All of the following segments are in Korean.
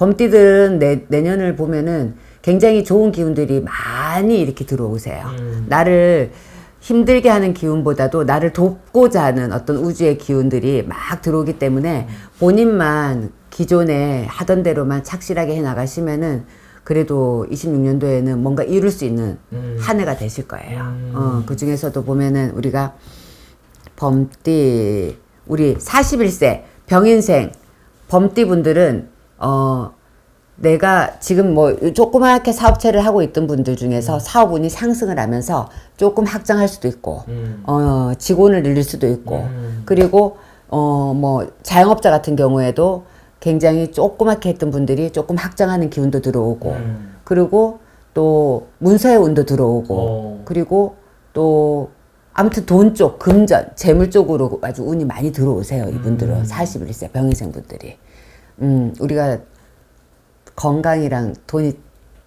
범띠들은 내, 내년을 보면은 굉장히 좋은 기운들이 많이 이렇게 들어오세요. 음. 나를 힘들게 하는 기운보다도 나를 돕고자 하는 어떤 우주의 기운들이 막 들어오기 때문에 본인만 기존에 하던 대로만 착실하게 해 나가시면은 그래도 26년도에는 뭔가 이룰 수 있는 음. 한 해가 되실 거예요. 음. 어, 그 중에서도 보면은 우리가 범띠, 우리 41세 병인생 범띠 분들은 어, 내가 지금 뭐 조그맣게 사업체를 하고 있던 분들 중에서 사업운이 상승을 하면서 조금 확장할 수도 있고, 음. 어, 직원을 늘릴 수도 있고, 음. 그리고 어, 뭐 자영업자 같은 경우에도 굉장히 조그맣게 했던 분들이 조금 확장하는 기운도 들어오고, 음. 그리고 또 문서의 운도 들어오고, 어. 그리고 또 아무튼 돈 쪽, 금전, 재물 쪽으로 아주 운이 많이 들어오세요. 이분들은 음. 41세 병인생 분들이. 음, 우리가 건강이랑 돈이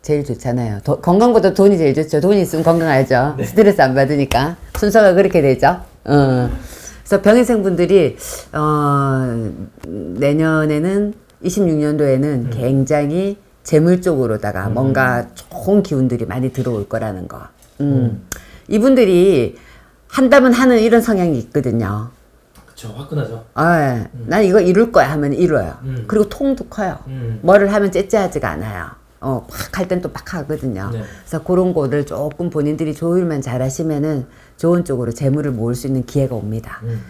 제일 좋잖아요. 도- 건강보다 돈이 제일 좋죠. 돈이 있으면 건강하죠. 스트레스 안 받으니까. 순서가 그렇게 되죠. 어. 그래서 병인생 분들이, 어, 내년에는, 26년도에는 굉장히 재물 쪽으로다가 뭔가 좋은 기운들이 많이 들어올 거라는 거. 음. 이분들이 한다면 하는 이런 성향이 있거든요. 그쵸 화끈하죠. 아, 난 이거 이룰 거야 하면 이뤄요. 음. 그리고 통도 커요. 음. 뭐를 하면 째째하지가 않아요. 어, 팍할 땐 또 팍 하거든요. 네. 그래서 그런 거를 조금 본인들이 조율만 잘 하시면은 좋은 쪽으로 재물을 모을 수 있는 기회가 옵니다. 음.